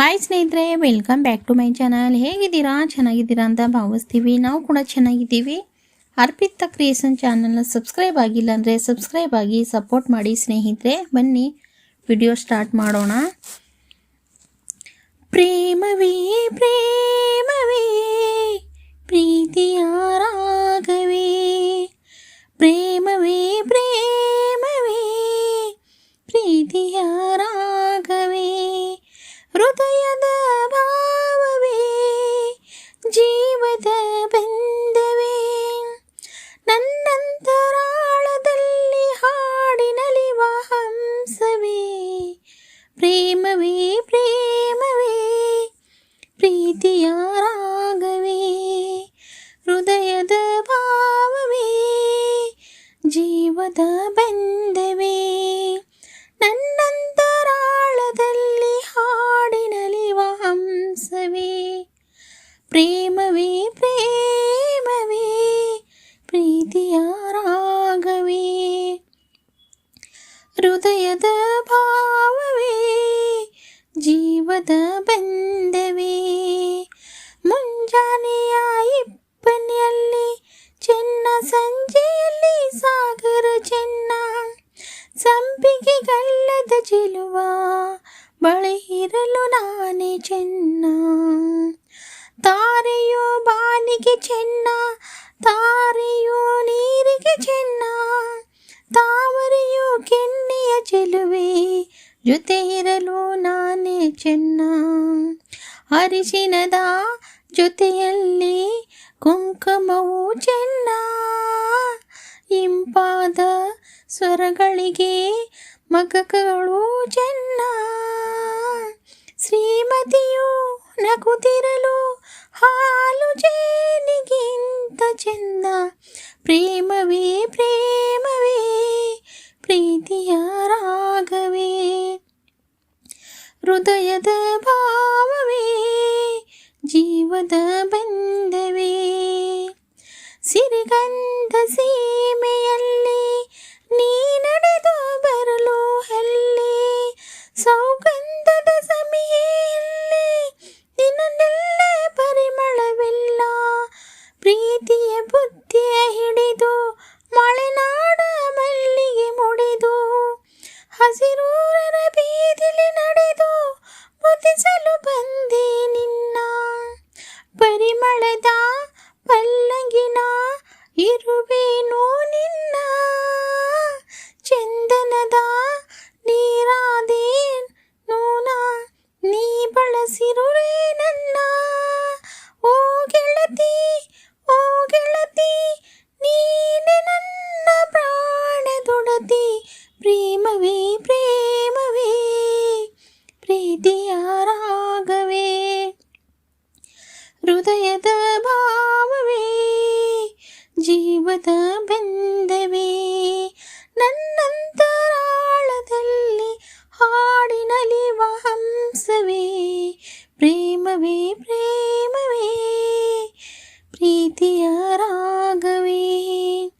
Hi ಸ್ನೇಹಿತರೆ welcome back to my channel ಹೇಗಿದ್ದೀರಾ? ಚೆನ್ನಾಗಿದ್ದೀರಾ ಅಂತ ಭಾವಿಸ್ತೀವಿ. ನಾವು ಕೂಡ ಚೆನ್ನಾಗಿದ್ದೀವಿ. ಅರ್ಪಿತಾ ಕ್ರಿಯೇಷನ್ ಚಾನಲ್ನ ಸಬ್ಸ್ಕ್ರೈಬ್ ಆಗಿಲ್ಲ ಅಂದರೆ ಸಬ್ಸ್ಕ್ರೈಬ್ ಆಗಿ ಸಪೋರ್ಟ್ ಮಾಡಿ ಸ್ನೇಹಿತರೆ. ಬನ್ನಿ ವಿಡಿಯೋ ಸ್ಟಾರ್ಟ್ ಮಾಡೋಣ. ಪ್ರೇಮವೇ ಪ್ರೇಮವೇ, ಪ್ರೀತಿಯ ರಾಘವೇ ಪ್ರೇಮವೇ ಹೃದಯದ ಭಾವವೇ ಜೀವದ ಬಂಧವೇ ನನ್ನಂತರಾಳದಲ್ಲಿ ಹಾಡಿನಲಿವ ಹಂಸವೇ ಪ್ರೇಮವೇ ಪ್ರೇಮವೇ ಪ್ರೀತಿಯ ರಾಗವೇ ಹೃದಯದ ಭಾವವೇ ಜೀವದ ಜೀವದ ಬಂಧವೇ ಮುಂಜಾನೆಯ ಇಪ್ಪನೆಯಲ್ಲಿ ಚೆನ್ನ, ಸಂಜೆಯಲ್ಲಿ ಸಾಗರ ಚೆನ್ನ. ಸಂಪಿಗೆ ಗಲ್ಲದ ಚೆಲುವ, ಬಳಿ ಇರಲು ನಾನೇ ಚೆನ್ನ. ತಾರೆಯೋ ಬಾನಿಗೆ ಚೆನ್ನ, ತಾರೆಯೋ ನೀರಿಗೆ ಚೆನ್ನ. ತಾವರೆಯೋ ಕೆನ್ನೆಯ ಚೆಲುವೆ, ಜೊತೆ ಇರಲು ಚೆನ್ನ ಅರಿಶಿನದ ಜೊತೆಯಲ್ಲಿ ಕುಂಕುಮವು ಚೆನ್ನ ಇಂಪಾದ ಸ್ವರಗಳಿಗೆ ಮಗಗಳು ಚೆನ್ನ. ಶ್ರೀಮತಿಯು ನಗುತ್ತಿರಲು ಹಾಲು ಜೇನಿಗಿಂತ ಚೆನ್ನ. ಪ್ರೇಮವೇ ಪ್ರೇಮವೇ, ಪ್ರೀತಿಯ ರಾಗವೇ ಹೃದಯದ ಭಾವವೇ ಜೀವದ ಬಂಧವೇ ಸಿರಿಗಂಧ ಇರುವೇನು ನಿನ್ನ ಚಂದನದ ನೀರಾದೆ ನೂನ ನೀ ಬಳಸಿರುವೆ ನನ್ನ ಓ ಗೆಳತಿ ಓ ಗೆಳತಿ ನೀನೆ ನನ್ನ ಪ್ರಾಣದೊಡತಿ ಪ್ರೇಮವೇ ಪ್ರೇಮವೇ ಪ್ರೀತಿಯ ರಾಗವೇ ಹೃದಯದ ಭಾವವೇ ಜೀವದ ಬಂಧವೇ ನನ್ನಂತರಾಳದಲ್ಲಿ ಹಾಡಿನಲಿವ ಹಂಸವೇ ಪ್ರೇಮವೇ ಪ್ರೇಮವೇ, ಪ್ರೀತಿಯ ರಾಗವೇ,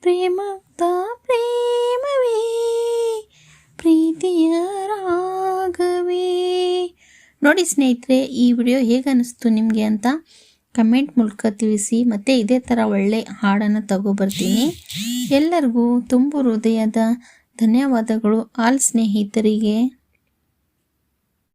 ಪ್ರೇಮದ ಪ್ರೇಮವೇ, ಪ್ರೀತಿಯ ರಾಗವೇ. ನೋಡಿ ಸ್ನೇಹಿತರೆ, ಈ ವಿಡಿಯೋ ಹೇಗೆ ಅನಿಸ್ತು ನಿಮಗೆ ಅಂತ ಕಮೆಂಟ್ ಮೂಲಕ ತಿಳಿಸಿ. ಮತ್ತು ಇದೇ ಥರ ಒಳ್ಳೆ ಹಾಡನ್ನು ತಗೊಬರ್ತೀನಿ ಎಲ್ಲರಿಗೂ ತುಂಬು ಹೃದಯದ ಧನ್ಯವಾದಗಳು. ಆಲ್ ಸ್ನೇಹಿತರಿಗೆ.